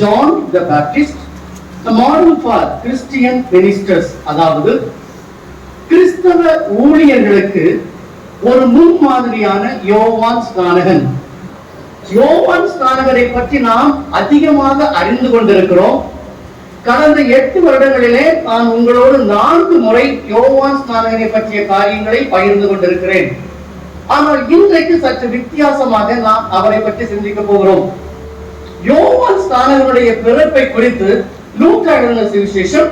John the Baptist the model for Christian அதாவது கிறிஸ்தவ ஊழியர்களுக்கு ஒரு முன்மாதிரியான யோவான் ஸ்நானகன். யோவான் ஸ்நானகரை பற்றி நாம் அதிகமாக அறிந்து கொண்டிருக்கிறோம். கடந்த எட்டு வருடங்களிலே நான் உங்களோடு நான்கு முறை யோவான் ஸ்நானகரை பற்றிய காரியங்களை பகிர்ந்து கொண்டிருக்கிறேன். ஆனால் இன்றைக்கு சற்று வித்தியாசமாக நாம் அவரை பற்றி சிந்திக்க போகிறோம். யோவான் ஸ்நானகனுடைய பிறப்பை குறித்து லூக்கா எழுதின சுவிசேஷம்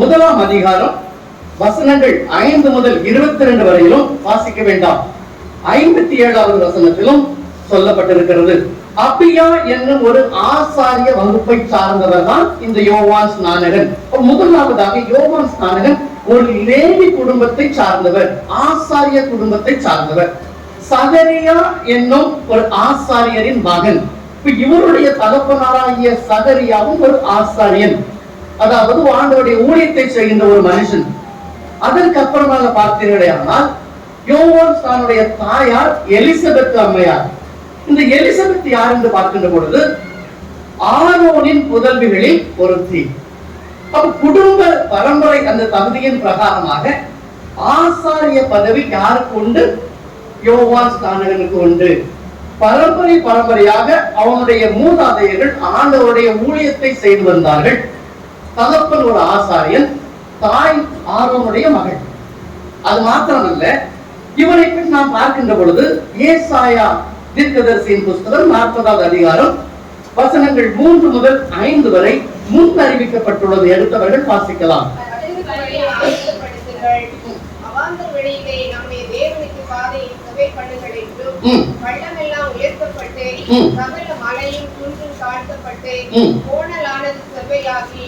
முதலாம் அதிகாரம் வசனங்கள் ஐந்து முதல் இருபத்தி ரெண்டு வரையிலும் வாசிக்க வேண்டாம். ஐம்பத்தி ஏழாவது வசனத்திலும் சொல்லப்பட்டிருக்கிறது. அப்பியா என்னும் ஒரு ஆசாரிய வகுப்பை சார்ந்தவர் தான் இந்த யோவான் ஸ்நானகன். முதலாவதாக யோவான் ஸ்நானகன் ஒரு லேவி குடும்பத்தை சார்ந்தவர் ஆசாரிய குடும்பத்தை சார்ந்தவர். சகரியா என்னும் ஒரு ஆசாரியரின் மகன். இவருடைய தகப்பனாராகிய சகரியாவும் ஒரு ஆசாரியன். அதாவது ஆண்டவருடைய ஊழியத்தை செய்கின்ற ஒரு மனுஷன். அதற்கு அப்புறமாக பார்த்தீர்களேயானால் யோவான் தன்னுடைய தாயார் எலிசபெத் அம்மையார். இந்த எலிசபெத் யார் என்று பார்க்கின்ற பொழுது ஆரோனின் புதல்விகளில் ஒருத்தி. அப்ப குடும்ப பரம்பரை அந்த தகுதியின் பிரகாரமாக ஆசாரிய பதவி யாருக்கு உண்டு? யோவான் ஸ்தானகனுக்கு உண்டு. பரம்பரை பரம்பரையாக அவனுடைய மூதாதையர்கள் ஆண்டவருடைய ஊழியத்தை செய்து வந்தார்கள். தகப்பன் ஒரு ஆசாரியன் தாய் ஆரோனுடைய மகள். அது மாத்திரமல்ல இவனை பற்றி நாம் பார்க்கின்ற பொழுது ஏசாயா தீர்க்கதரிசியின் புஸ்தகம் நாற்பதாவது அதிகாரம் வசனங்கள் மூன்று முதல் ஐந்து வரை முன் அறிவிக்கப்பட்டுள்ளது எடுத்தவர்கள் வாசிக்கலாம். பண்ணுங்கள் ம். சகல மலையும் குன்றும் தாழ்த்தப்பட்டு. கோணலானது செவ்வையாகி,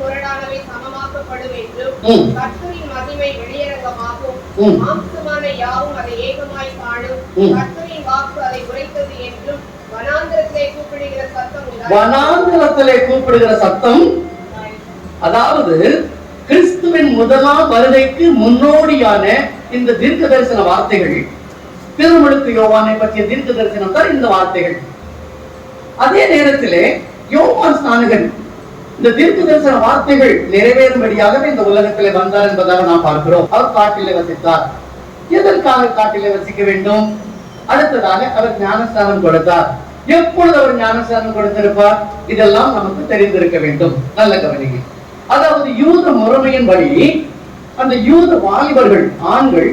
முரடானவை சமமாக்கப்படும் என்றும். கர்த்தரின் மகிமை வெளியரங்கமாகும். மாம்சமான யாவும் அதை ஏகமாய் காணும். ம். கர்த்தரின் வாக்கு அதை உரைத்தது என்றும், வனாந்திரத்திலே கூப்பிடுகிற சத்தம். வனாந்திரத்திலே கூப்பிடுகிற சத்தம் அதாவது கிறிஸ்துவின் முதலாம் வருகைக்கு முன்னோடியான இந்த தீர்க்க தரிசன வார்த்தைகள் திருமுழுக்கு யோவானை பற்றிய தீர்க்க தரிசனம் தான் இந்த வார்த்தைகள். அதே நேரத்திலே யோவான் ஸ்நானகன் இந்த தீர்க்க தரிசன வார்த்தைகள் நிறைவேறும்படியாகவே இந்த உலகத்திலே வந்தார் என்பதாக நாம் பார்க்கிறோம். அவர் காட்டிலே வசித்தார். எதற்காக காட்டிலே வசிக்க வேண்டும்? அடுத்ததாக அவர் ஞானஸ்தானம் கொடுத்தார். எப்பொழுது அவர் ஞானஸ்தானம் கொடுத்திருப்பார்? இதெல்லாம் நமக்கு தெரிந்திருக்க வேண்டும். நல்ல கவனிங்க. அதாவது யூத முறைமையின்படி அந்த யூத வாலிபர்கள் ஆண்கள்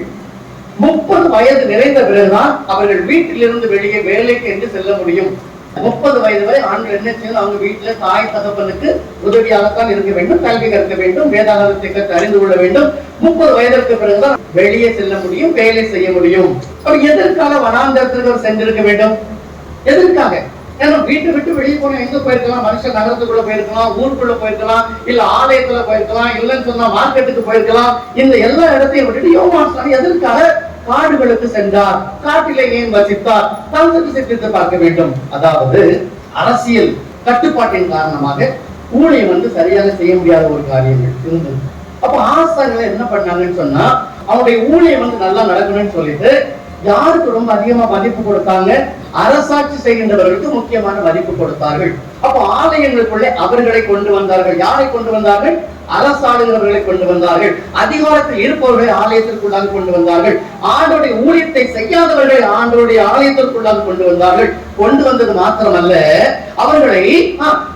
முப்பது வயது நிறைந்த பிறகுதான் அவர்கள் வீட்டிலிருந்து வெளியே வேலைக்கு என்று செல்ல முடியும். முப்பது வயது வரை ஆண்கள் என்ன செய்யணும்? அவங்க வீட்டுல தாய் தகப்பனுக்கு உதவியாகத்தான் இருக்க வேண்டும் கல்வி கற்க வேண்டும் வேதாகத்தை கற்று அறிந்து கொள்ள வேண்டும். முப்பது வயதிற்கு பிறகுதான் வெளியே செல்ல முடியும் வேலை செய்ய முடியும். அப்ப எதற்காக வனாந்தரத்திற்கு சென்றிருக்க வேண்டும்? எதற்காக? ஏன்னா வீட்டை விட்டு வெளியே போன எங்க போயிருக்கலாம்? மனுஷன் நகரத்துக்குள்ள போயிருக்கலாம் ஊருக்குள்ள போயிருக்கலாம் இல்ல ஆலயத்துல போயிருக்கலாம் இல்லைன்னு சொன்னா மார்க்கெட்டுக்கு போயிருக்கலாம். இந்த எல்லா இடத்தையும் விட்டுட்டு யோவான் சாமி எதற்காக காடுகளுக்கு சென்றார்? காட்டிலே ஏன் வசித்தார்? தங்களுக்கு சித்தித்து பார்க்க வேண்டும். அதாவது அரசியல் கட்டுப்பாட்டின் காரணமாக ஊழியம் வந்து சரியாக செய்ய முடியாத ஒரு காரியங்கள் இருந்தது. அப்ப ஆசாரிகள் என்ன பண்ணாங்கன்னு சொன்னா அவனுடைய ஊழியம் வந்து நல்லா நடக்கணும்னு சொல்லிட்டு யாருக்கு ரொம்ப அதிகமா மதிப்பு கொடுத்தாங்க? அரசாட்சி செய்கின்றவர்களுக்கு முக்கியமான மதிப்பு கொடுத்தார்கள். அப்போ ஆலயங்களுக்குள்ளே அவர்களை கொண்டு வந்தார்கள். யாரை கொண்டு வந்தார்கள்? அரசாளுகிறவர்களை கொண்டு வந்தார்கள். அதிகாரத்தில் இருப்பவர்களை ஆலயத்திற்குள்ளாக கொண்டு வந்தார்கள். ஆண்டோடைய ஊழியத்தை செய்யாதவர்கள் ஆண்டோடைய ஆலயத்திற்குள்ளாக கொண்டு வந்தார்கள். கொண்டு வந்தது மாத்திரமல்ல அவர்களை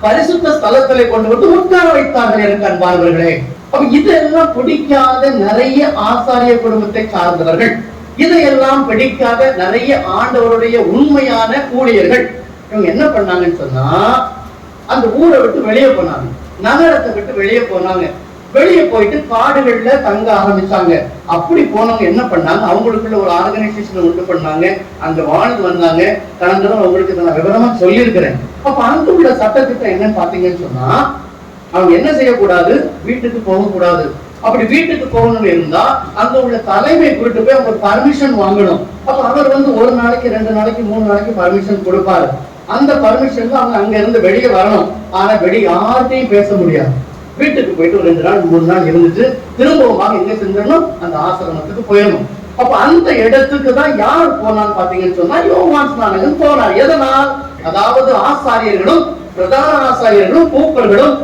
பரிசுத்த ஸ்தலத்திலே கொண்டு வந்து உட்கார வைத்தார்கள் எனக்கு அன்பானவர்களே. அப்ப இதெல்லாம் பிடிக்காத நிறைய ஆசாரிய குடும்பத்தை சார்ந்தவர்கள். இதையெல்லாம் பிடிக்காத நிறைய ஆண்டவருடைய உண்மையான ஊழியர்கள். இவங்க என்ன பண்ணாங்கன்னு சொன்னா அந்த ஊரை விட்டு வெளியே போனாங்க. நகரத்தை விட்டு வெளியே போனாங்க. வெளியே போயிட்டு காடுகள்ல தங்க ஆரம்பிச்சாங்க. அப்படி போனவங்க என்ன பண்ணாங்க? அவங்களுக்குள்ள ஒரு ஆர்கனைசேஷன் உண்டு பண்ணாங்க. அங்க வாழ்ந்து வந்தாங்க. கடந்த அவங்களுக்கு உங்களுக்கு நான் விவரமா சொல்லியிருக்கிறேன். அப்ப அங்க உள்ள சட்டத்திட்டம் என்னன்னு பாத்தீங்கன்னு சொன்னா அவங்க என்ன செய்யக்கூடாது? வீட்டுக்கு போகக்கூடாது. அப்படி வீட்டுக்கு போகணும்னு இருந்தா அங்க உள்ள தலைமை கூட்டு போய் அவங்க பர்மிஷன் வாங்கணும். அப்ப அவர் வந்து ஒரு நாளைக்கு ரெண்டு நாளைக்கு மூணு நாளைக்கு பர்மிஷன் கொடுப்பாரு. அந்த பர்மிஷன் அவங்க அங்க இருந்து வெளியே வரணும். ஆனா வெளியே யார்கிட்டையும் பேச முடியாது. வீட்டுக்கு போயிட்டு ஒரு ரெண்டு நாள் மூணு நாள் இருந்துட்டு திரும்பவும் எங்க செஞ்சிடணும் அந்த ஆசிரமத்துக்கு போயிடணும் அப்ப அந்த இடத்துக்கு தான் யார் போனான்னு பாத்தீங்கன்னு சொன்னா யோவான் ஸ்நானகன் போனார். எதனால்? அதாவது ஆசாரியர்களும் பிரதான ஆசாரியர்களும் மூப்பர்களும்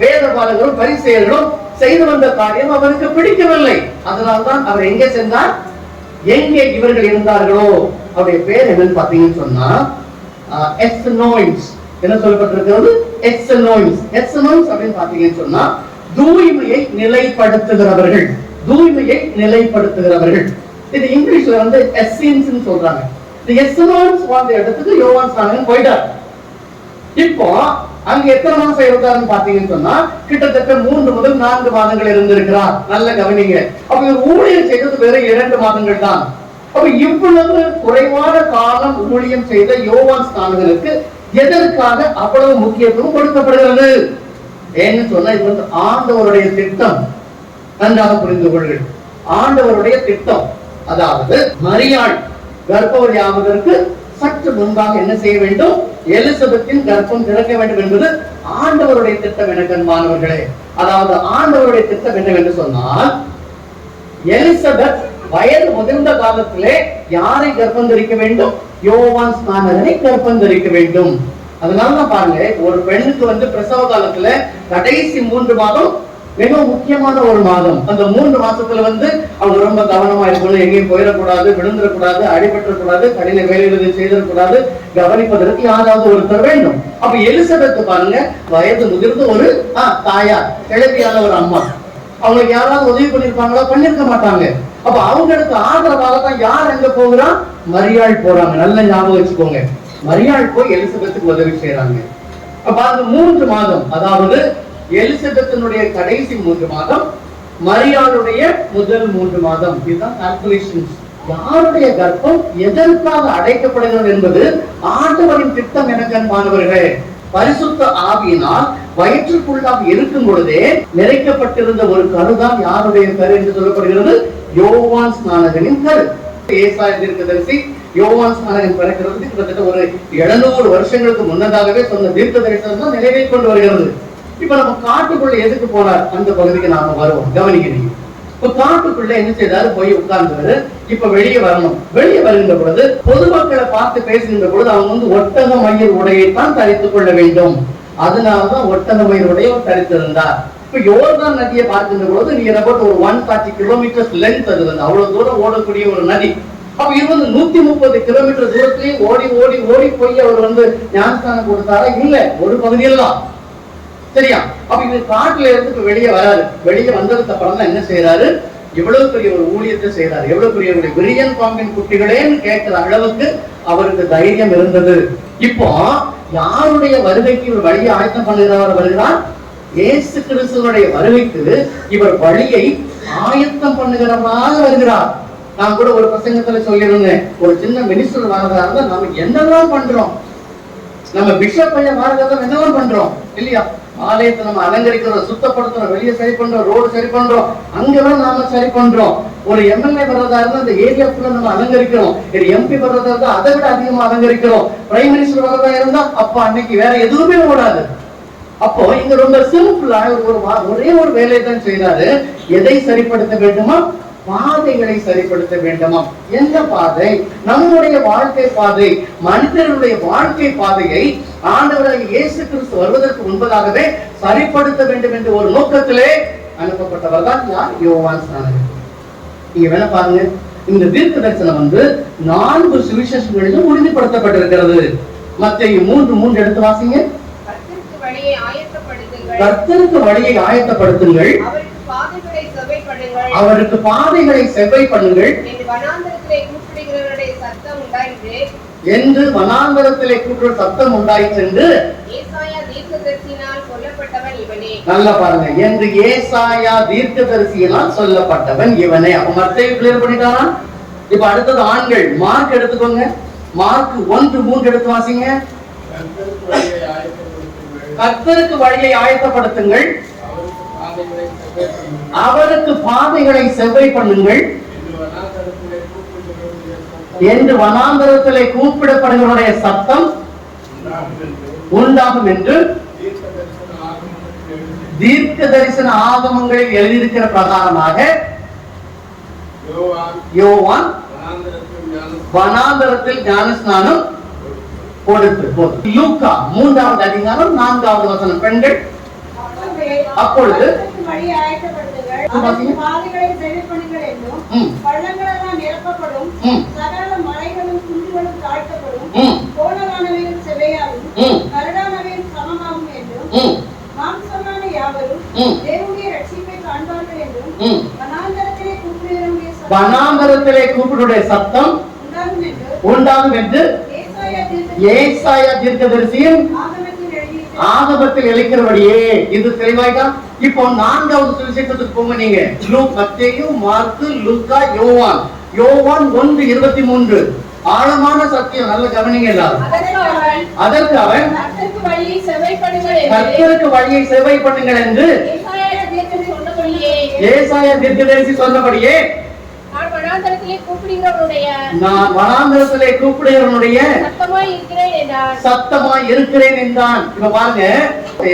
வேதபாலர்களும் பரிசெயர்களும் செய்து வந்த காரியம் அவருக்கு பிடிக்கவில்லை. அதனால்தான் அவர் எங்கே சென்றார்? எங்கே இவர்கள் இருந்தார்களோ? அவருடைய பேர் என்னன்னு பாத்தீங்கன்னு சொன்னா எஸ்னோயின்ஸ் என்ன சொல்லப்பட்டிருக்கிறது? எஸ்னோயின்ஸ் எஸ்னோயின்ஸ் அப்படின்னு பாத்தீங்கன்னு சொன்னா தூய்மையை நிலைப்படுத்துகிறவர்கள். தூய்மையை நிலைப்படுத்துகிறவர்கள். இது இங்கிலீஷ்ல வந்து எஸ்இன்ஸ் சொல்றாங்க. இந்த எஸ்னோயின்ஸ் வாழ்ந்த இடத்துக்கு யோவான் ஸ்நானகன் போயிட்டார். இப்போ அங்க எத்தனை மாசம் இருந்தாருன்னு பாத்தீங்கன்னு சொன்னா கிட்டத்தட்ட மூன்று முதல் நான்கு மாதங்கள் இருந்திருக்கிறார். நல்ல கவனிங்க. அப்ப இவர் ஊழியம் செய்தது வெறும் இரண்டு மாதங்கள் தான். அப்ப இவ்வளவு குறைவான காலம் ஊழியம் செய்த யோவான் ஸ்நானகனுக்கு எதற்காக அவ்வளவு முக்கியத்துவம் கொடுக்கப்படுகிறது? ஏன்னு சொன்னா இது வந்து ஆண்டவருடைய திட்டம். நன்றாக புரிந்து கொள்கள் ஆண்டவருடைய திட்டம். அதாவது மரியாள் கர்ப்பவதி ஆவதற்கு சற்று முன்பாக என்ன செய்ய வேண்டும்? எலிசபெத்தின் கர்ப்பம் திறக்க வேண்டும் என்பது ஆண்டவருடைய திட்டம் என மாணவர்களே அதாவது ஆண்டவருடைய திட்டம் என்னவென்று சொன்னால் எலிசபெத் வயது முதிர்ந்த காலத்திலே யாரை கர்ப்பம் தரிக்க வேண்டும்? யோவான் ஸ்நானகனை கர்ப்பம் தரிக்க வேண்டும். அதனாலதான் பாருங்க ஒரு பெண்ணுக்கு வந்து பிரசவ காலத்துல கடைசி மூன்று மாதம் மிகவும் முக்கியமான ஒரு மாதம். அந்த மூன்று மாசத்துல வந்து அவங்க ரொம்ப கவனமா இருக்கணும். எங்கேயும் போயிடக்கூடாது விழுந்துடக்கூடாது அடிபட்டுறக்கூடாது கடின வேலைகளை செய்திடக்கூடாது கவனிப்பதற்கு யாராவது ஒருத்தர் வேண்டும். அப்ப எலிசபெத் பாருங்க வயது முதிர்ந்த ஒரு ஆ, தாயார் கிழவியான ஒரு அம்மா. அவங்களுக்கு யாராவது உதவி பண்ணிருப்பாங்களா பண்ணிருக்க மாட்டாங்க. அப்ப அவங்களுக்கு ஆதரவாக தான் யார் எங்க போகிறா? மரியாள் போறாங்க. நல்ல ஞாபகம் வச்சுக்கோங்க. மரியாள் போய் எலிசபெத்துக்கு உதவி செய்யறாங்க அப்ப அந்த மூன்று மாதம் அதாவது எலிசபெத்தினுடைய கடைசி மூன்று மாதம் மரியாளுடைய முதல் மூன்று மாதம். இதுதான் கால்குலேஷன்ஸ் யாருடைய கர்ப்பம் எதற்காக அடைக்கப்படுகிறது என்பது ஆண்டவரின் திட்டம் எனக்கன் மாணவர்களே பரிசுத்த ஆவியினால் வயிற்றுக்குள்ளாக இருக்கும் பொழுதே நிறைக்கப்பட்டிருந்த ஒரு கருதான் யாருடைய கரு என்று சொல்லப்படுகிறது? யோவான் ஸ்நானகனின் கரு. தீர்க்கதரிசி யோவான் ஸ்நானகன் பிறக்கிறது கிட்டத்தட்ட ஒரு எழுநூறு வருஷங்களுக்கு முன்னதாகவே சொன்ன தீர்க்க தரிசனம் தான் நிறைவேறி கொண்டு வருகிறது. இப்ப நம்ம காட்டுக்குள்ள எதுக்கு போனார்? அந்த பகுதிக்கு நாம வருவோம். கவனிக்கிறீங்க இப்ப காட்டுக்குள்ள என்ன செய்தாரு? போய் உட்கார்ந்து இப்ப வெளியே வரணும். வெளியே வருகின்ற பொழுது பொதுமக்களை பார்த்து பேசுகின்ற பொழுது அவங்க வந்து ஒட்டக மயிர் உடையைத்தான் தரித்துக் கொள்ள வேண்டும். அதனாலதான் ஒட்டக மயிர் உடைய தரித்திருந்தார். இப்ப யோர்தான் நதியை பார்க்கின்ற பொழுது நீங்க about ஒரு ஒன் ஃபார்ட்டி கிலோமீட்டர்ஸ் லென்த் அது வந்து. அவ்வளவு தூரம் ஓடக்கூடிய ஒரு நதி. அப்ப இது வந்து நூத்தி முப்பது கிலோமீட்டர் தூரத்திலேயே ஓடி ஓடி ஓடி போய் அவர் வந்து ஞானஸ்தானம் கொடுத்தாரா? இல்ல. ஒரு பகுதியெல்லாம் சரியா? அப்ப இது காட்டுல இருந்து வெளியே வராரு. வெளியே வந்ததுக்கு அப்புறம் தான் என்ன செய்யறாரு எவ்வளவு பெரிய ஒரு ஊழியத்தை செய்யறாரு எவ்வளவு பெரிய ஒரு விரியன் பாம்பின் குட்டிகளேன்னு கேட்கிற அளவுக்கு அவருக்கு தைரியம் இருந்தது. இப்போ யாருடைய வருகைக்கு இவர் வழியை ஆயத்தம் பண்ணுகிறவர் வருகிறார் இயேசு கிறிஸ்துவனுடைய வருகைக்கு இவர் வழியை ஆயத்தம் பண்ணுகிறவராக வருகிறார். நான் கூட ஒரு பிரசங்கத்துல சொல்லியிருந்தேன். ஒரு சின்ன மினிஸ்டர் வாங்குறதா இருந்தா நாம என்னெல்லாம் பண்றோம்? நம்ம பிஷப் பையன் மார்க்கத்தை என்னெல்லாம் பண்றோம்? இல்லையா? ஆலயத்தை நம்ம அலங்கரிக்கிறோம் சுத்தப்படுத்துறோம் வெளியே சரி பண்றோம் ரோடு சரி பண்றோம் அங்கெல்லாம் நாம சரி பண்றோம். ஒரு எம்எல்ஏ வர்றதா இருந்தா அந்த ஏரியா ஃபுல்லா நம்ம அலங்கரிக்கிறோம். ஒரு எம்பி வர்றதா இருந்தா அதை விட அதிகமா அலங்கரிக்கிறோம். பிரைம் மினிஸ்டர் வர்றதா இருந்தா அப்ப அன்னைக்கு வேற எதுவுமே ஓடாது. அப்போ இங்க ரொம்ப சிம்பிளா ஒரு ஒரே ஒரு வேலையை தான் செய்யறாரு எதை சரிப்படுத்த வேண்டுமா? பாதைகளை சரிப்படுத்த வேண்டுமா? எந்த பாதை? நம்முடைய வாழ்க்கை பாதை மனிதர்களுடைய வாழ்க்கை பாதையை ஆண்டவராக இயேசு கிறிஸ்து வருவதற்கு முன்பதாகவே சரிப்படுத்த வேண்டும் என்ற ஒரு நோக்கத்திலே அனுப்பப்பட்டவர் தான் யார்? யோவான் ஸ்நானகர். நீங்க வேணா பாருங்க. இந்த தீர்க்க தரிசனம் வந்து நான்கு சுவிசேஷங்களிலும் உறுதிப்படுத்தப்பட்டிருக்கிறது. மத்திய மூன்று மூன்று எடுத்து வாசிங்க. கர்த்தருக்கு வழியை ஆயத்தப்படுத்துங்கள் கர்த்தருக்கு வழியை ஆயத்தப்படுத்துங்கள் அவருக்கு பாதைகளை செவைப்படுங்கள் அவருக்கு பாதைகளை செவ்வை பண்ணுங்கள் என்று வனாந்தரத்திலே கூப்பிடுகிறவருடைய சத்தம் உண்டாயிற்று. என்று வனாந்தரத்திலே கூட்டுற சத்தம் உண்டாயிற்று நல்லா பாருங்க. என்று ஏசாயா தீர்க்கதரிசியினால் சொல்லப்பட்டவன் இவனே. அப்ப மத்தையை கிளியர் பண்ணிட்டானா? இப்ப அடுத்தது ஆண்கள். மார்க் எடுத்துக்கோங்க. மார்க் ஒன்று மூன்று எடுத்து வாசிங்க. கர்த்தருக்கு வழியை ஆயத்தப்படுத்துங்கள். அவருக்கு பாதைகளை செவ்வை பண்ணுங்கள். என்று வனாந்தரத்திலே கூப்பிடப்படுகிறவருடைய சத்தம் உண்டாகும் என்று தீர்க்க தரிசன ஆகமங்களில் எழுதியிருக்கிற பிரகாரமாக யோவான் யோவான் வனாந்தரத்தில் ஞானஸ்நானம் கொடுத்து. மூன்றாவது அதிகாரம் நான்காவது வசனம். பெண்கள் ம், பள்ளங்களெல்லாம் நிரப்பப்படும் சகல மலைகளும் குன்றுகளும் தாழ்த்தப்படும் கோணலானவைகள் செவையாகும் கரடானவைகள் சமமாகும் என்றும் மாம்சமான யாவரும் ம், தேவனுடைய ரட்சிப்பை காண்பார்கள் என்றும் ம். வனாந்தரத்திலே கூப்பிடுடைய சத்தம் உண்டாகும் என்று ஏசாயா தீர்க்க ஏசாயா தீர்க்கதரிசியும் ஆகமத்தில் இழைக்கிறபடியே இது தெளிவாயிட்டா? இப்போ நான்காவது சுவிசேஷத்துக்கு போங்க நீங்க. லூக் மத்தேயு மார்க்கு லூக்கா யோவான். யோவான் ஒன்று இருபத்தி மூன்று. ஆழமான சத்தியம் நல்ல கவனிங்க அதற்கு அவன் கர்த்தருக்கு வழியை சேவை பண்ணுங்கள் என்று ஏசாயா தீர்க்கதரிசி சொன்னபடியே ஏசாயா தீர்க்கதரிசி சொன்னபடியே நான் வனாந்தரத்திலே கூப்பிடுகிறவருடைய நான் வனாந்தரத்திலே கூப்பிடுகிறவனுடைய சத்தமாய் இருக்கிறேன் என்றார். சத்தமா இருக்கிறேன் என்றான். இப்ப பாருங்க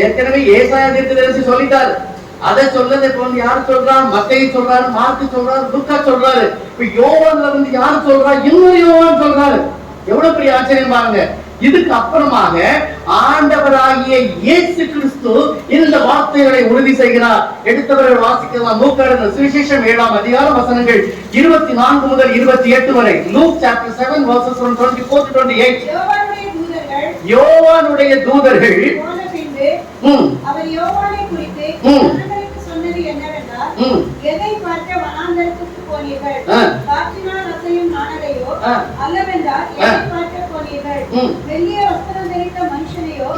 ஏற்கனவே ஏசாயா தீர்க்கதரிசி சொல்லிட்டாரு. அதை சொல்லதை இப்ப வந்து யார் சொல்றா மத்தையை சொல்றாரு மார்க்கு சொல்றாரு லுக்கா சொல்றாரு. இப்ப யோவான்ல வந்து யார் சொல்றா? இன்னொரு யோவான் சொல்றாரு. எவ்வளவு பெரிய ஆச்சரியம் பாருங்க. இதுக்கு அப்புறமாக ஆண்டவராகிய இயேசு கிறிஸ்து இந்த வார்த்தைகளை உறுதி செய்கிறார். எடுத்தவர்கள் வாசிக்கலாம். லூக்கான சுவிசேஷம் ஏழாம் அதிகாரம் வசனங்கள் இருபத்தி நான்கு முதல் இருபத்தி எட்டு வரை. Luke chapter seven verses twenty four twenty eight யோவானுடைய தூதர்கள் அவர் யோவானை குறித்து சொன்னது என்னவென்றால் எதை பார்க்க வனாந்தரத்துக்கு போனீர்கள் ஆ. காற்றினால் அசையும் நாணலையோ ஆ. அல்லவென்றால் எதை பார்க்க போனீர்கள்? ம். வெள்ளிய வஸ்திரம் தரித்த மனுஷனையோ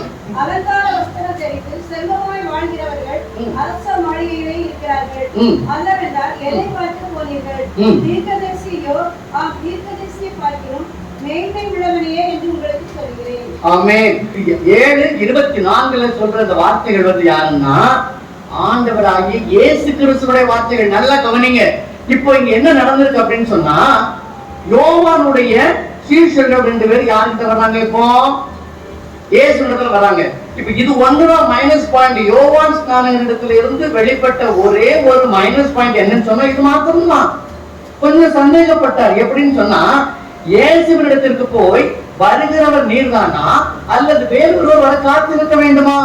அலங்கார வஸ்திரம் தரித்து செல்வமாய் வாழ்கிறவர்கள். அரச மாளிகையிலே இருக்கிறார்கள். ம். அல்லவென்றால் எதை பார்க்க போனீர்கள்? ம். தீர்க்கதரிசியோ ஆம் தீர்க்கதரிசியை பார்க்கிறோம். மேன்மை உள்ளவனையே என்று உங்களுக்கு சொல்கிறேன். ஆமென். ஏழு இருபத்தி நான்குல சொல்ற வார்த்தைகள் வந்து யாருன்னா ஆண்டவராகிய இயேசு கிறிஸ்துடைய வார்த்தைகள். நல்லா கவனிங்க. இப்போ இங்க என்ன நடந்திருக்கு அப்படின்னு சொன்னா யோவானுடைய சீஷர்கள் ரெண்டு பேர் யார்கிட்ட வர்றாங்க இப்போ? இயேசு இடத்துல வராங்க இப்ப இது ஒன்றுதான் மைனஸ் பாயிண்ட் யோவான் ஸ்நானகர் இடத்துல இருந்து வெளிப்பட்ட ஒரே ஒரு மைனஸ் பாயிண்ட் என்னன்னு சொன்னா இது மாத்திரம்தான். கொஞ்சம் சந்தேகப்பட்டார். எப்படின்னு சொன்னா இயேசுவினிடத்திற்கு போய் வருகிறவர் நீர்தானா? அல்லது வேறு வர காத்திருக்க வேண்டுமா?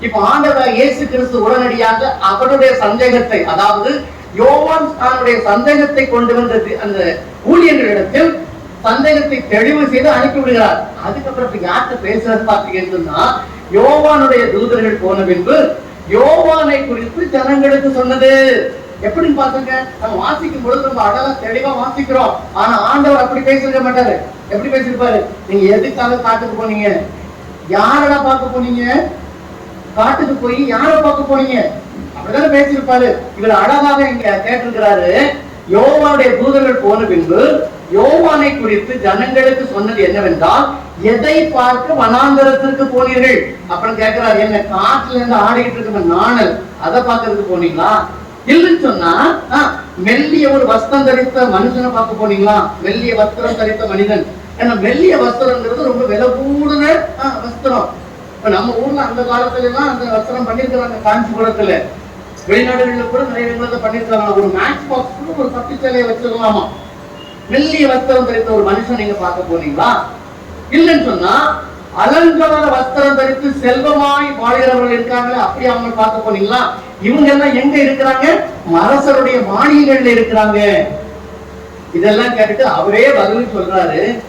இப்ப ஆண்டவர் இயேசு கிறிஸ்து உடனடியாக அவருடைய சந்தேகத்தை அதாவது யோவான் தன்னுடைய சந்தேகத்தை கொண்டு வந்த அந்த ஊழியர்களிடத்தில் சந்தேகத்தை தெளிவு செய்து அனுப்பி விடுகிறார் அதுக்கப்புறம் யார்கிட்ட பேசுறது பார்த்தீங்கன்னா யோவானுடைய தூதர்கள் போன பின்பு யோவானை குறித்து ஜனங்களுக்கு சொன்னது. எப்படின்னு பாத்துங்க நம்ம வாசிக்கும் பொழுது ரொம்ப அழகா தெளிவா வாசிக்கிறோம். ஆனா ஆண்டவர் அப்படி பேசிருக்க மாட்டாரு. எப்படி பேசிருப்பாரு நீங்க எதுக்காக காட்டுக்கு போனீங்க? யாரடா பார்க்க போனீங்க? காட்டுக்கு போய் யாரை பார்க்க போனீங்க? அப்படிதானே பேசியிருப்பாரு. இவர் அழகாக இங்க கேட்டிருக்கிறாரு. யோவானுடைய தூதர்கள் போன பின்பு யோவானை குறித்து ஜனங்களுக்கு சொன்னது என்னவென்றால் எதை பார்க்க வனாந்தரத்திற்கு போனீர்கள்? அப்புறம் கேட்கிறாரு என்ன காட்டுல இருந்து ஆடிக்கிட்டு இருக்கிற நாணல் அதை பார்க்கறதுக்கு போனீங்களா? இல்லைன்னு சொன்னா மெல்லிய ஒரு வஸ்திரம் தரித்த மனுஷனை பார்க்க போனீங்களா? மெல்லிய வஸ்திரம் தரித்த மனிதன். ஏன்னா மெல்லிய வஸ்திரங்கிறது ரொம்ப விலை கூடுன வஸ்திரம். இப்ப நம்ம ஊர்ல அந்த காலத்துல எல்லாம் அந்த வஸ்திரம் பண்ணிருக்கிறாங்க காஞ்சிபுரத்துல. வெளிநாடுகள்ல கூட நிறைய இடங்கள்ல பண்ணிருக்காங்க ஒரு மேட்ச் பாக்ஸ் கூட ஒரு பட்டு சேலையை வச்சிருக்கலாமா? மெல்லிய வஸ்திரம் தரித்த ஒரு மனுஷன் நீங்க பார்க்க போனீங்களா? இல்லைன்னு சொன்னா அலங்கார வஸ்திரம் தரித்து செல்வமாய் வாழ்கிறவர்கள் இருக்காங்களே அப்படி அவங்க பார்க்க போனீங்களா? இவங்க எல்லாம் எங்க இருக்கிறாங்க? அரசருடைய மானியங்கள்ல இருக்கிறாங்க. இதெல்லாம் கேட்டுட்டு அவரே பதில் சொல்றாரு.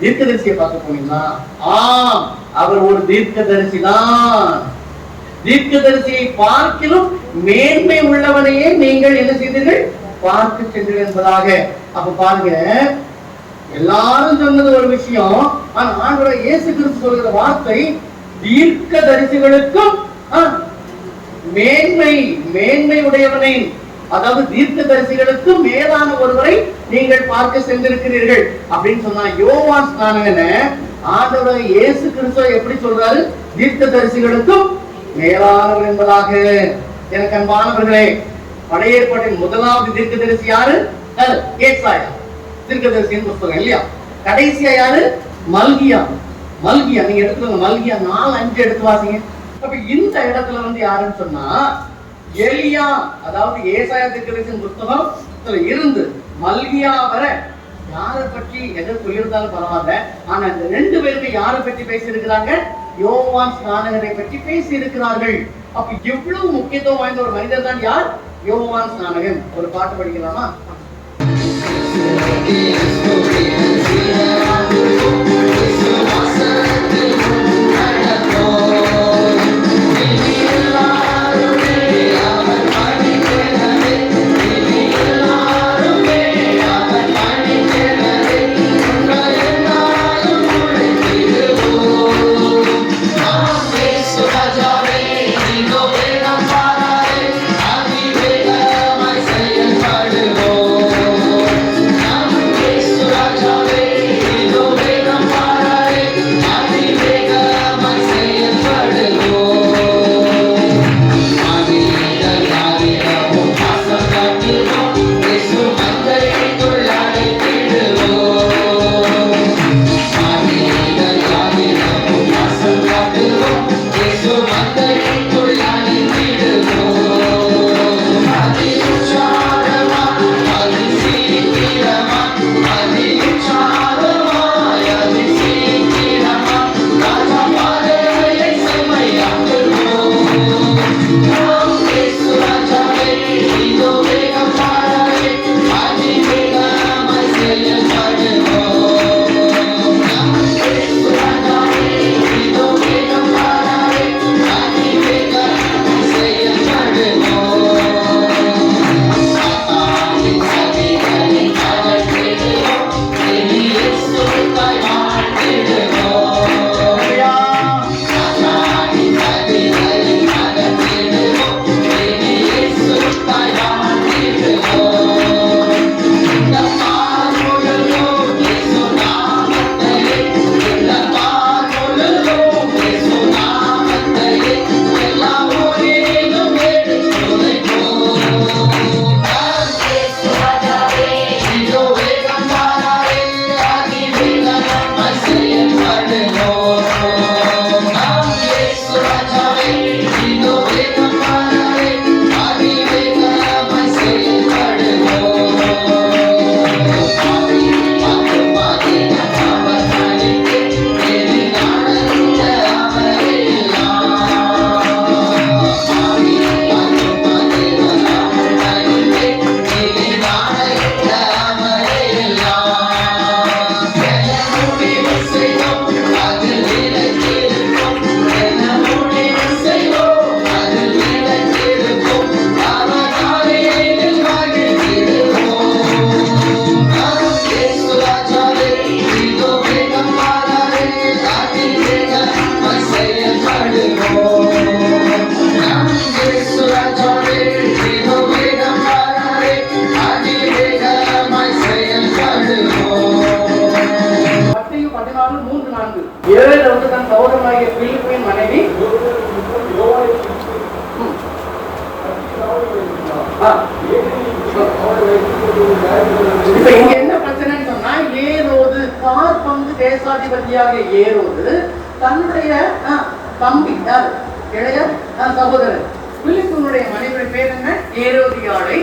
தீர்க்கதரிசியை பார்க்க போனீங்களா? ஆம் அவர் ஒரு தீர்க்கதரிசி தான் தீர்க்கதரிசியை பார்க்கிலும் மேன்மை உள்ளவனையே நீங்கள் என்ன செய்தீர்கள்? பார்க்க சென்றீர்கள் என்பதாக. அப்ப பாருங்க எல்லாரும் சொன்னது ஒரு விஷயம். ஆனா ஆண்டவர் இயேசு கிறிஸ்து சொல்கிற வார்த்தை தீர்க்க தரிசிகளுக்கும் மேன்மை மேன்மை உடையவனை அதாவது தீர்க்க தரிசிகளுக்கும் மேலான ஒருவரை நீங்கள் பார்க்க சென்றிருக்கிறீர்கள். அப்படின்னு சொன்னா யோவான் ஸ்நானகன ஆண்டவர் இயேசு கிறிஸ்துவ எப்படி சொல்றாரு? தீர்க்க தரிசிகளுக்கும் மேலானவர் என்பதாக எனக்கு அன்பானவர்களே படையேற்பாட்டின் முதலாவது தீர்க்க தரிசி யாரு? அஹ், ஏசாயா தீர்க்கதரிசியின் புஸ்தகம் இல்லையா? கடைசியா யாரு? மல்கியா. மல்கியா நீங்க எடுத்துக்கோங்க மல்கியா நாலு அஞ்சு எடுத்து வாசிங்க. அப்ப இந்த இடத்துல வந்து யாருன்னு சொன்னா எலியா அதாவது ஏசாயா தீர்க்கதரிசியின் புஸ்தகம் இதுல இருந்து மல்கியா வர யாரை பற்றி எதை சொல்லியிருந்தாலும் பரவாயில்ல. ஆனா இந்த ரெண்டு பேருமே யாரை பற்றி பேசியிருக்கிறாங்க? யோவான் ஸ்நானகரை பற்றி பேசி இருக்கிறார்கள் அப்ப எவ்வளவு முக்கியத்துவம் வாய்ந்த ஒரு மனிதர் தான் யார்? யோவான் ஸ்நானகன். ஒரு பாட்டு படிக்கலாமா? ஏரோது கார் பங்கு தேசாதிபதியாக ஏறுவது தன்னுடைய ஆ, தம்பி யார் இளைய ஆ, சகோதரர். பிலிப்பினுடைய மனைவி பேர் என்ன? ஏரோதியாளை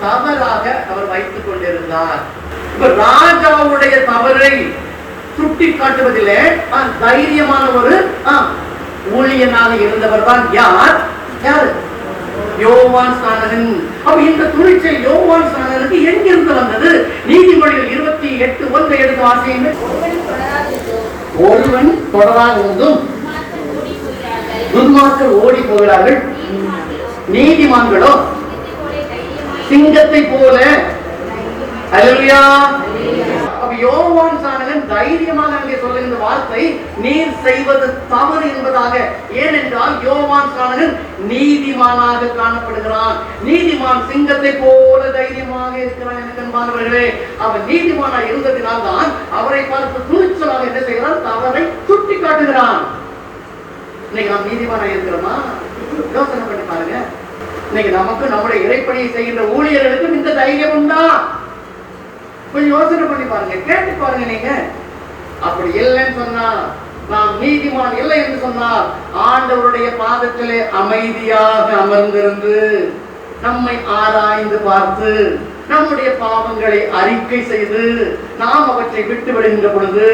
தவறாக அவர் வைத்துக் கொண்டிருந்தார். இப்ப ராஜாவுடைய தவறை சுட்டி காட்டுவதிலே ஆ, தைரியமான ஒரு ஆ, ஊழியனாக இருந்தவர் தான் யார்? யார்? யோவான் ஸ்நானகன் அப்ப இந்த துணிச்சல் யோவான் ஸ்நானகனுக்கு எங்கிருந்து வந்தது? நீதிமொழிகள் இருபத்தி எட்டு ஒன்றை எடுத்து வாசியுங்கள். ஒருவன் தொடராதிருந்தும் ஒருவன் ஓடிப் போகிறார்கள். ஓடி போகிறார்கள். நீதிமான்களோ? சிங்கத்தைப் போல சிங்கத்தை போல. அல்லேலூயா. யோவான் சாணகன் தைரியமாக அங்கே சொல்லுகின்ற வார்த்தை நீர் செய்வது தவறு என்பதாக. ஏனென்றால் யோவான் சாணகன் நீதிமானாக காணப்படுகிறான். நீதிமான் சிங்கத்தை போல தைரியமாக இருக்கிறான் எனக்கு அன்பானவர்களே. நீதிமானா இருந்ததினால் தான் அவரை பார்த்து துணிச்சலாக என்ன செய்கிறான்? தவறை சுட்டி காட்டுகிறான் இன்னைக்கு நாம் நீதிமானா இருக்கிறோமா? யோசனை பண்ணி பாருங்க. இன்னைக்கு நமக்கு நம்முடைய இறைப்பணியை செய்கின்ற ஊழியர்களுக்கும் இந்த தைரியம் உண்டா? கொஞ்சம் யோசனை பண்ணி பாருங்க கேட்டு பாருங்க நீங்க. அப்படி இல்லைன்னு சொன்னா நாம் நீதிமான் இல்லை என்று சொன்னால் ஆண்டவருடைய பாதத்திலே அமைதியாக அமர்ந்திருந்து நம்மை ஆராய்ந்து பார்த்து நம்முடைய பாவங்களை அறிக்கை செய்து நாம் அவற்றை விட்டு விடுகின்ற பொழுது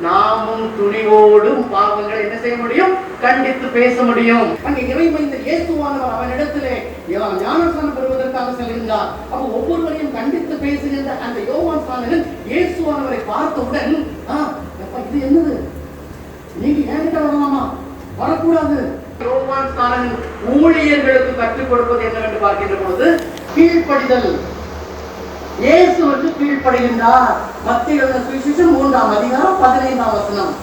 நாமும் துணிவோடும் பாவங்களை என்ன செய்ய முடியும்? கண்டித்து பேச முடியும். அங்கே இறைமைந்தர் இயேசுவானவர் அவனிடத்திலே இவன் ஞானஸ்தானம் பெறுவதற்காக செல்கின்றார். அப்ப ஒவ்வொருவரையும் கண்டித்து பேசுகின்ற அந்த யோவான் சாணகன் இயேசுவானவரை பார்த்தவுடன் ஆஹ் இது என்னது? நீங்க என்கிட்ட வரலாமா? வரக்கூடாது. யோவான் ஸ்நானகன் ஊழியர்களுக்கு கற்றுக் கொடுப்பது என்னவென்று பார்க்கின்ற பொழுது கீழ்ப்படிதல். இயேசுவுக்கு கீழ்ப்படிகின்றார். மத்திய சுவிசேஷம் மூன்றாம் அதிகாரம் பதினைந்தாம் வசனம்.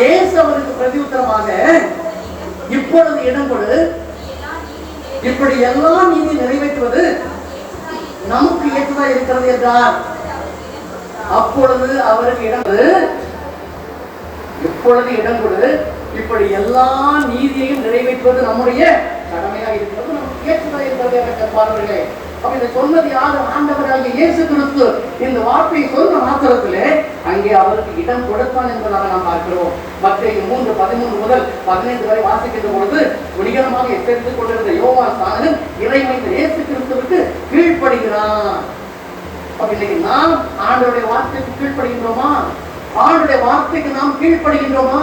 இயேசு அவருக்கு பிரதியுத்தரமாக இப்பொழுது இடம் கொடு இப்படி எல்லா நீதி நிறைவேற்றுவது நமக்கு ஏற்றதா இருக்கிறது என்றார். அப்பொழுது அவருக்கு இடம் இப்பொழுது இடம் கொடு இப்படி எல்லா நீதியையும் நிறைவேற்றுவது நம்முடைய கடமையாக இருக்கிறது நமக்கு ஏற்றதா இருக்கிறது என்ற பார்வைகளே அப்ப இதை சொன்னது யாரு? ஆண்டவராகிய இயேசு கிறிஸ்து. இந்த வார்த்தையை சொன்ன மாத்திரத்திலே அங்கே அவருக்கு இடம் கொடுத்தான் என்பதாக நாம் பார்க்கிறோம். மத்திய மூன்று பதிமூன்று முதல் பதினைந்து வரை வாசிக்கின்ற பொழுது குடிகரமாக எச்சரித்துக் கொண்டிருந்த யோவான் சாணன் இறைமைந்த இயேசு கிறிஸ்துவுக்கு கீழ்ப்படுகிறான். அப்ப இன்னைக்கு நாம் ஆண்டோடைய வார்த்தைக்கு கீழ்ப்படுகின்றோமா? ஆண்டுடைய வார்த்தைக்கு நாம் கீழ்ப்படுகின்றோமா?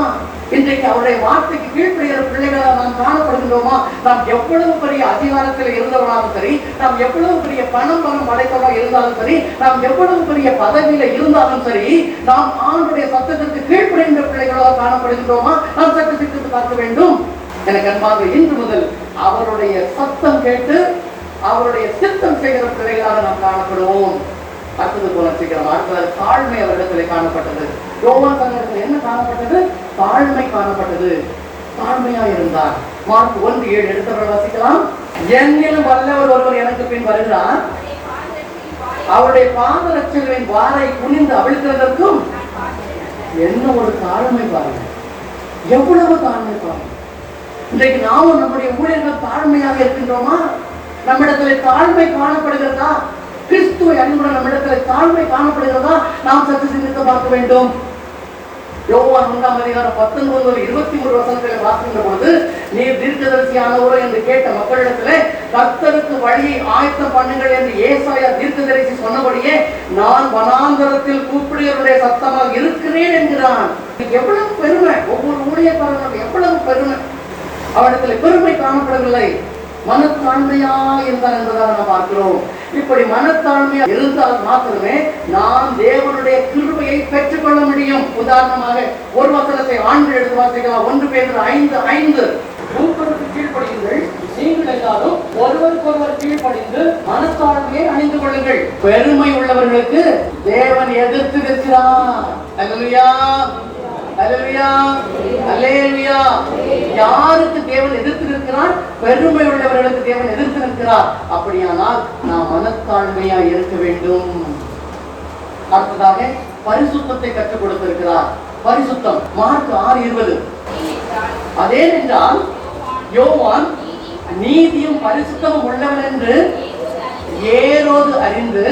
இன்றைக்கு அவருடைய வார்த்தைக்கு கீழ்ப்படுகிற பிள்ளைகளை நாம் காணப்படுகின்றோமா? நாம் எவ்வளவு பெரிய அதிகாரத்தில் இருந்தவனாலும் சரி நாம் எவ்வளவு பெரிய பணம் பணம் படைத்தவராக இருந்தாலும் சரி நாம் எவ்வளவு பெரிய பதவியில இருந்தாலும் சரி நாம் ஆண்டுடைய சத்தத்திற்கு கீழ்ப்படுகின்ற பிள்ளைகளாக காணப்படுகின்றோமா? நாம் சற்று சிந்தித்து பார்க்க வேண்டும். எனக்கு அன்பாக இன்று முதல் அவருடைய சத்தம் கேட்டு அவருடைய சித்தம் செய்கிற பிள்ளைகளாக நாம் காணப்படுவோம். அடுத்தது போல சீக்கிரம் அடுத்தது தாழ்மை அவரிடத்தில் காணப்பட்டது. யோகா தன்னிடத்தில் என்ன காணப்பட்டது? தாழ்மை காணப்பட்டது. தாழ்மையா இருந்தார் மார்க் ஒன்று ஏழு எடுத்தவர்கள் வாசிக்கலாம். என்னிலும் வல்லவர் ஒருவர் எனக்கு பின் வருகிறார். அவருடைய பாதரட்சங்களின் வாரை குனிந்து அவிழ்க்கிறதற்கும் என்ன ஒரு தாழ்மை பாருங்க. எவ்வளவு தாழ்மை பாருங்க. இன்றைக்கு நாமும் நம்முடைய ஊழியர்கள் தாழ்மையாக இருக்கின்றோமா? நம்மிடத்துல தாழ்மை காணப்படுகிறதா? கிறிஸ்துவை அன்புடன் நம்மிடத்துல தாழ்மை காணப்படுகிறதா? நாம் சற்று சிந்தித்து பார்க்க வேண்டும். யோவான் ஒன்றாம் அதிகாரம் பத்தொன்பது முதல் இருபத்தி மூணு வசனங்களை வாசிக்கின்ற பொழுது நீர் தீர்க்கதரிசியானவரோ என்று கேட்ட மக்களிடத்திலே கர்த்தருக்கு வழியை ஆயத்தம் பண்ணுங்கள் என்று ஏசாயா தீர்க்கதரிசி சொன்னபடியே நான் வனாந்தரத்தில் கூப்பிடுகிறவருடைய சத்தமாக இருக்கிறேன் என்கிறான். எவ்வளவு பெருமை ஒவ்வொரு ஊழியக்காரனும் எவ்வளவு பெருமை. அவனிடத்தில் பெருமை காணப்படவில்லை. மனத்தாழ்மையா இருந்தார் என்பதாக நாம் பார்க்கிறோம். இப்படி மனத்தாழ்மையா இருந்தால் மாத்திரமே நாம் தேவனுடைய கிருபையை பெற்றுக்கொள்ள முடியும். உதாரணமாக ஒரு வசனத்தை ஆண்டு எடுத்து வாசிக்கலாம். ஒன்று பேர் ஐந்து ஐந்து. மூப்பருக்கு கீழ்ப்படியுங்கள். நீங்கள் எல்லாரும் ஒருவருக்கொருவர் கீழ்ப்படிந்து மனத்தாழ்மையை அணிந்து கொள்ளுங்கள். பெருமை உள்ளவர்களுக்கு தேவன் எதிர்த்து நிற்கிறார். யாருக்கு தேவன் எதிர்த்து நிற்கிறான் பெருமை உள்ளவர்களுக்கு தேவன் எதிர்த்து நிற்கிறார். அப்படியானால் நாம் மனத்தாழ்மையா இருக்க வேண்டும். அடுத்ததாக பரிசுத்தத்தை கற்றுக் கொடுத்திருக்கிறார். பரிசுத்தம் மார்க் ஆறு இருபது. அதே என்றால் யோவான் நீதியும் பரிசுத்தமும் உள்ளவன் என்று ஏரோது அறிந்து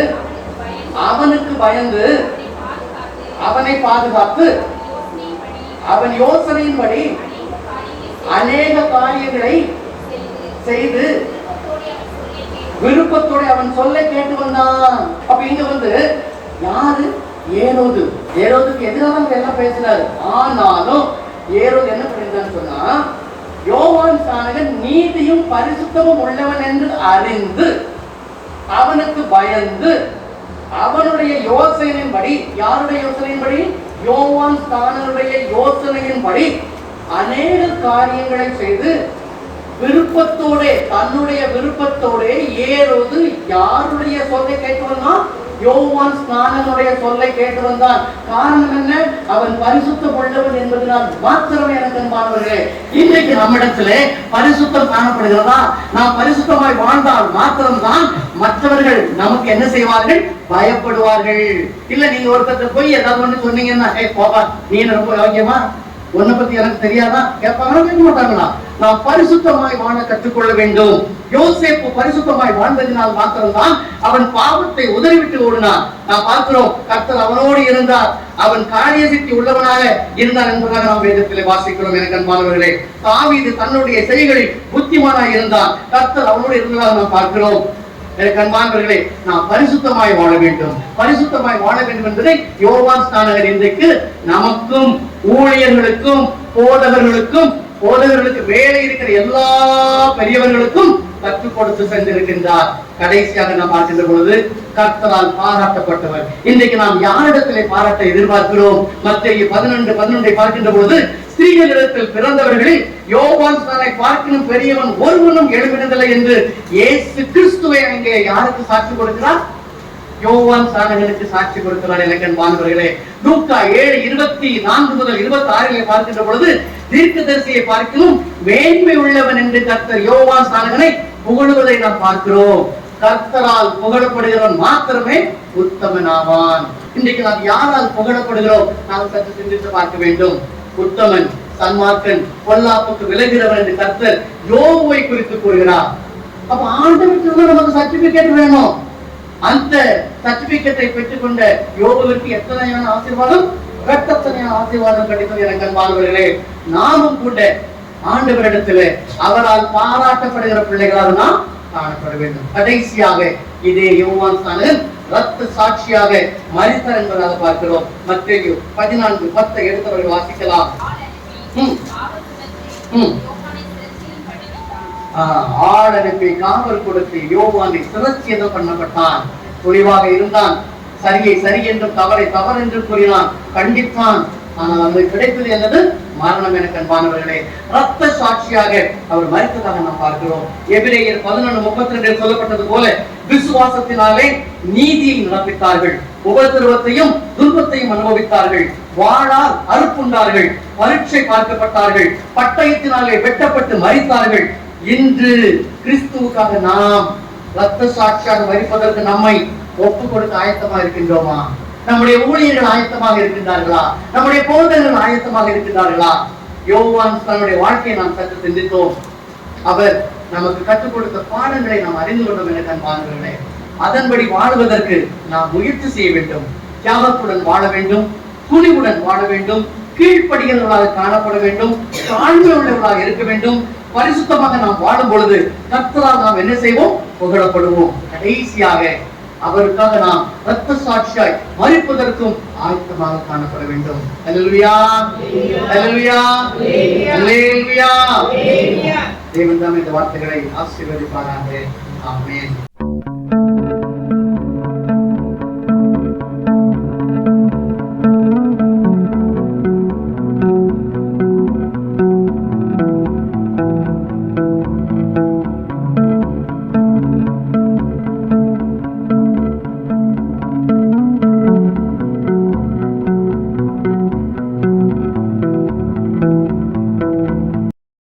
அவனுக்கு பயந்து அவனை பாதுகாத்து அவன் யோசனையின்படி அநேக காரியங்களை செய்து விருப்பத்தோட அவன் சொல்ல கேட்டு வந்தான் அப்ப இங்க வந்து யாரு? ஏனோது ஏனோதுக்கு எதிராக என்ன எல்லாம் ஆனாலும் ஏரோது என்ன பண்ணியிருந்தான்னு சொன்னா யோவான் சாணகன் நீதியும் பரிசுத்தமும் உள்ளவன் என்று அறிந்து அவனுக்கு பயந்து அவனுடைய யோசனையின்படி யாருடைய யோசனையின்படி? யோவான் தானுடைய யோசனையின்படி அநேக காரியங்களை செய்து விருப்பத்தோட தன்னுடைய விருப்பத்தோட ஏறோது யாருடைய சொல்லை கேட்டு யோவான் ஸ்நானனுடைய சொல்லை கேட்டு வந்தான் காரணம் என்ன? அவன் பரிசுத்த கொண்டவன் என்பதனால் மாத்திரமே எனக்கு அன்பானவர்களே இன்றைக்கு நம்மிடத்திலே பரிசுத்தம் காணப்படுகிறதா? நாம் பரிசுத்தமாய் வாழ்ந்தால் மாத்திரம்தான் மற்றவர்கள் நமக்கு என்ன செய்வார்கள்? பயப்படுவார்கள். இல்ல நீங்க ஒருத்தர் போய் ஏதாவது ஒண்ணு சொன்னீங்கன்னா ஏய் போவா நீ ரொம்ப யோக்கியமா? உன்னை பத்தி எனக்கு தெரியாதா? கேட்பாங்களா கேட்க மாட்டாங்களா? நாம் பரிசுத்தமாய் வாழ கற்றுக்கொள்ள வேண்டும். யோசேப்பு பரிசுத்தமாய் வாழ்ந்ததினால் மாத்திரம்தான் அவன் பாவத்தை உதறிவிட்டு ஓடினான். நாம் பார்க்கிறோம் கர்த்தர் அவனோடு இருந்தார். அவன் காரிய சக்தி உள்ளவனாக இருந்தார் என்பதாக நாம் வேதத்தில் வாசிக்கிறோம். எனக்கு அன்பானவர்களே தாவீது தன்னுடைய செயல்களில் புத்திமானாய் இருந்தான். கர்த்தர் அவனோடு இருந்ததாக நாம் பார்க்கிறோம். எனக்கு அன்பானவர்களே நாம் பரிசுத்தமாய் வாழ வேண்டும். பரிசுத்தமாய் வாழ வேண்டும் என்பதை யோவான் ஸ்தானகர் இன்றைக்கு நமக்கும் ஊழியர்களுக்கும் போதகர்களுக்கும் போதகர்களுக்கு வேலை இருக்கிற எல்லா பெரியவர்களுக்கும் கற்றுக் கொடுத்து சென்றிருக்கின்றார். கடைசியாக நாம் பார்க்கின்ற பொழுது கர்த்தரால் பாராட்டப்பட்டவர். இன்றைக்கு நாம் யாரிடத்திலே பாராட்ட எதிர்பார்க்கிறோம்? மத்திய பதினொன்று பதினொன்றை பார்க்கின்ற பொழுது ஸ்திரீகளிடத்தில் பிறந்தவர்களில் யோவான் தன்னை பார்க்கணும் பெரியவன் ஒருவனும் எழுப்பினதில்லை என்று இயேசு கிறிஸ்துவை அங்கே யாருக்கு சாட்சி கொடுக்கிறார்? யோவான் சாதகனுக்கு சாட்சி கொடுக்கிறார் இலக்கன் மாணவர்களே லூக்கா ஏழு இருபத்தி நான்கு முதல் இருபத்தி ஆறிலே பார்க்கின்ற பொழுது தீர்க்கதரிசியை பார்க்கணும் மேன்மை உள்ளவன் என்று கர்த்தர் யோவான் சாதகனை புகழுவதை நாம் பார்க்கிறோம். கர்த்தரால் புகழப்படுகிறவன் மாத்திரமே உத்தமன் ஆவான் இன்றைக்கு நாம் யாரால் புகழப்படுகிறோம்? நாம் சற்று சிந்தித்து பார்க்க வேண்டும். உத்தமன் சன்மார்க்கன் பொல்லாப்புக்கு விலகிறவன் என்று கர்த்தர் யோவை குறித்து கூறுகிறார். அப்ப ஆண்டவருக்கு நமக்கு சர்டிபிகேட் வேணும். அந்த சர்டிபிகேட்டை பெற்றுக்கொண்ட யோகுவிற்கு எத்தனையான ஆசீர்வாதம்? இரட்டத்தனையான ஆசீர்வாதம் கிடைத்தது எனக்கு அன்பானவர்களே நாமும் கூட ஆண்டவரிடத்திலே அவரால் பாராட்டப்படுகிற பிள்ளைகளாக நாம் காணப்பட வேண்டும். கடைசியாக இதே யோவான் ரத்த சாட்சியாக மரித்தார் என்பதாக பார்க்கிறோம். மத்தேயு பதினான்கு பத்தை எடுத்தவர்கள் வாசிக்கலாம். அனுப்பி காவல் கொடுத்து யோவானை சிரச்சேதம் பண்ணப்பட்டான்? துணிவாக இருந்தான். சரியை சரி என்றும் தவறை தவறு என்றும் கூறினான். கண்டித்தான் ஆனால் அவனுக்கு கிடைத்தது என்னது? மரணம் என அன்பானவர்களே ரத்த சாட்சியாக அவர் மறித்ததாக நாம் பார்க்கிறோம். எபிரேயர் பதினொன்று முப்பத்தி ரெண்டு சொல்லப்பட்டது போல விசுவாசத்தினாலே நீதியை நடப்பித்தார்கள் உபதிரவத்தையும் துன்பத்தையும் அனுபவித்தார்கள். வாழால் அறுப்புண்டார்கள். பரீட்சை பார்க்கப்பட்டார்கள். பட்டயத்தினாலே வெட்டப்பட்டு மறித்தார்கள் இன்று கிறிஸ்துவுக்காக நாம் ரத்த சாட்சியாக மறிப்பதற்கு நம்மை ஒப்பு கொடுக்க ஆயத்தமா இருக்கின்றோமா நம்முடைய ஊழியர்கள் ஆயத்தமாக இருக்கின்றார்களா? நம்முடைய போதகர்கள் ஆயத்தமாக இருக்கின்றார்களா? யோவான் தன்னுடைய வாழ்க்கையை நாம் சற்று சிந்தித்தோம் அவர் நமக்கு கற்றுக் கொடுத்த பாடங்களை நாம் அறிந்து கொண்டோம் என கண்பானவர்களே அதன்படி வாழ்வதற்கு நாம் முயற்சி செய்ய வேண்டும். தியாகத்துடன் வாழ வேண்டும். துணிவுடன் வாழ வேண்டும். கீழ்ப்படுகிறவர்களாக காணப்பட வேண்டும். தாழ்மை உள்ளவர்களாக இருக்க வேண்டும். பரிசுத்தமாக நாம் வாழும் பொழுது கர்த்தரால் நாம் என்ன செய்வோம்? புகழப்படுவோம். கடைசியாக அவருக்காக நாம் ரத்த சாட்சியாய் மறிப்பதற்கும் ஆயத்தமாக காணப்பட வேண்டும். அல்லேலூயா அல்லேலூயா Hallelujah. தேவன் இந்த வார்த்தைகளை ஆசீர்வதிப்பாராக. ஆமென்.